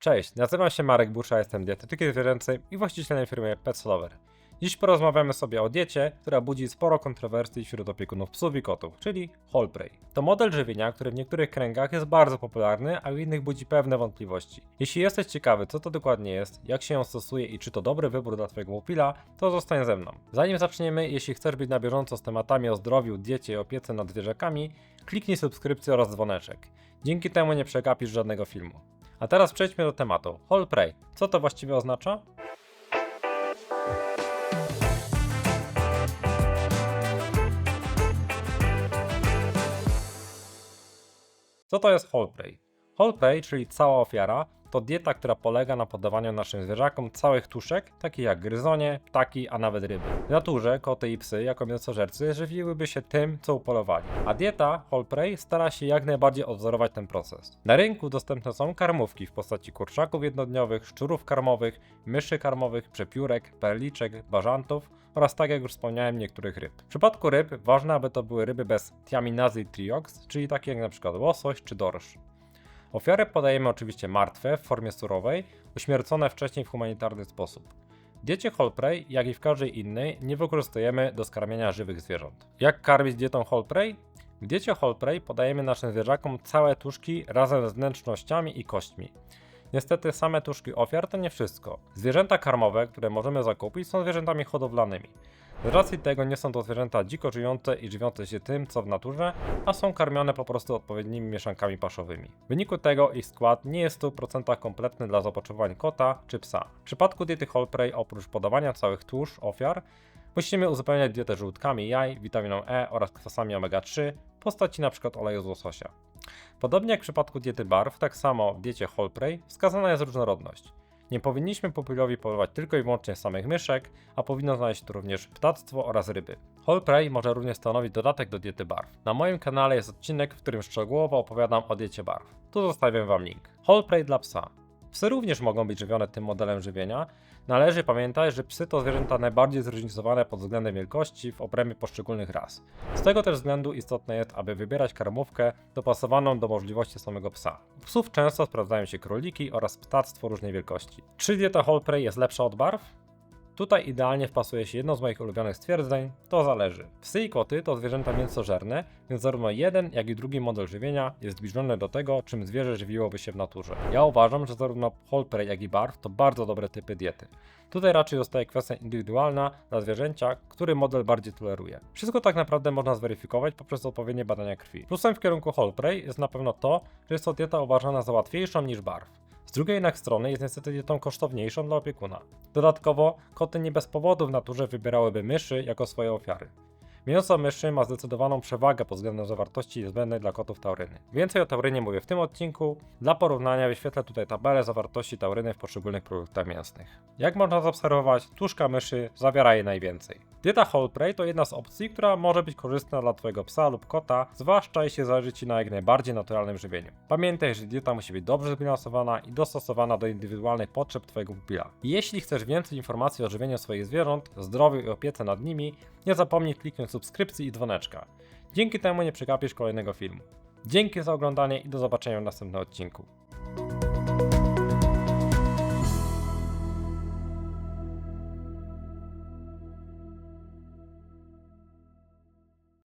Cześć, nazywam się Marek Busza, jestem dietetykiem zwierzęcym i właścicielem firmy Pet Lover. Dziś porozmawiamy sobie o diecie, która budzi sporo kontrowersji wśród opiekunów psów i kotów, czyli whole prey. To model żywienia, który w niektórych kręgach jest bardzo popularny, a w innych budzi pewne wątpliwości. Jeśli jesteś ciekawy, co to dokładnie jest, jak się ją stosuje i czy to dobry wybór dla Twojego pupila, to zostań ze mną. Zanim zaczniemy, jeśli chcesz być na bieżąco z tematami o zdrowiu, diecie i opiece nad zwierzakami, kliknij subskrypcję oraz dzwoneczek. Dzięki temu nie przegapisz żadnego filmu. A teraz przejdźmy do tematu. Whole prey. Co to właściwie oznacza? Co to jest whole prey? Whole prey, czyli cała ofiara, to dieta, która polega na podawaniu naszym zwierzakom całych tuszek, takich jak gryzonie, ptaki, a nawet ryby. W naturze koty i psy, jako mięsożercy, żywiłyby się tym, co upolowali. A dieta whole prey stara się jak najbardziej odwzorować ten proces. Na rynku dostępne są karmówki w postaci kurczaków jednodniowych, szczurów karmowych, myszy karmowych, przepiórek, perliczek, bażantów oraz tak jak już wspomniałem niektórych ryb. W przypadku ryb ważne, aby to były ryby bez tiaminazy triox, czyli takie jak przykład łosoś czy dorsz. Ofiary podajemy oczywiście martwe, w formie surowej, uśmiercone wcześniej w humanitarny sposób. W diecie whole prey, jak i w każdej innej, nie wykorzystujemy do skarmiania żywych zwierząt. Jak karmić dietą whole prey? W diecie whole prey podajemy naszym zwierzakom całe tuszki razem z wnętrznościami i kośćmi. Niestety same tuszki ofiar to nie wszystko. Zwierzęta karmowe, które możemy zakupić są zwierzętami hodowlanymi. Z racji tego nie są to zwierzęta dziko żyjące i żywiące się tym, co w naturze, a są karmione po prostu odpowiednimi mieszankami paszowymi. W wyniku tego ich skład nie jest w 100% kompletny dla zapotrzebowań kota czy psa. W przypadku diety whole prey oprócz podawania całych tłuszcz ofiar, musimy uzupełniać dietę żółtkami jaj, witaminą E oraz kwasami omega-3 postaci np. oleju z łososia. Podobnie jak w przypadku diety barw, tak samo w diecie whole prey wskazana jest różnorodność. Nie powinniśmy pupilowi podawać tylko i wyłącznie samych myszek, a powinno znaleźć tu również ptactwo oraz ryby. Whole prey może również stanowić dodatek do diety barw. Na moim kanale jest odcinek, w którym szczegółowo opowiadam o diecie barw. Tu zostawiam wam link. Whole prey dla psa. Psy również mogą być żywione tym modelem żywienia. Należy pamiętać, że psy to zwierzęta najbardziej zróżnicowane pod względem wielkości w obrębie poszczególnych ras. Z tego też względu istotne jest, aby wybierać karmówkę dopasowaną do możliwości samego psa. U psów często sprawdzają się króliki oraz ptactwo różnej wielkości. Czy dieta whole prey jest lepsza od barw? Tutaj idealnie wpasuje się jedno z moich ulubionych stwierdzeń, to zależy. Psy i koty to zwierzęta mięsożerne, więc zarówno jeden, jak i drugi model żywienia jest zbliżony do tego, czym zwierzę żywiłoby się w naturze. Ja uważam, że zarówno whole prey, jak i barw to bardzo dobre typy diety. Tutaj raczej zostaje kwestia indywidualna dla zwierzęcia, który model bardziej toleruje. Wszystko tak naprawdę można zweryfikować poprzez odpowiednie badania krwi. Plusem w kierunku whole prey jest na pewno to, że jest to dieta uważana za łatwiejszą niż barw. Z drugiej jednak strony jest niestety dietą kosztowniejszą dla opiekuna. Dodatkowo, koty nie bez powodu w naturze wybierałyby myszy jako swoje ofiary. Mięso myszy ma zdecydowaną przewagę pod względem zawartości niezbędnej dla kotów tauryny. Więcej o taurynie mówię w tym odcinku. Dla porównania wyświetlę tutaj tabelę zawartości tauryny w poszczególnych produktach mięsnych. Jak można zaobserwować, tuszka myszy zawiera jej najwięcej. Dieta whole prey to jedna z opcji, która może być korzystna dla Twojego psa lub kota, zwłaszcza jeśli zależy Ci na jak najbardziej naturalnym żywieniu. Pamiętaj, że dieta musi być dobrze zbilansowana i dostosowana do indywidualnych potrzeb Twojego pupila. Jeśli chcesz więcej informacji o żywieniu swoich zwierząt, zdrowiu i opiece nad nimi, nie zapomnij kliknąć subskrypcji i dzwoneczka. Dzięki temu nie przegapisz kolejnego filmu. Dzięki za oglądanie i do zobaczenia w następnym odcinku.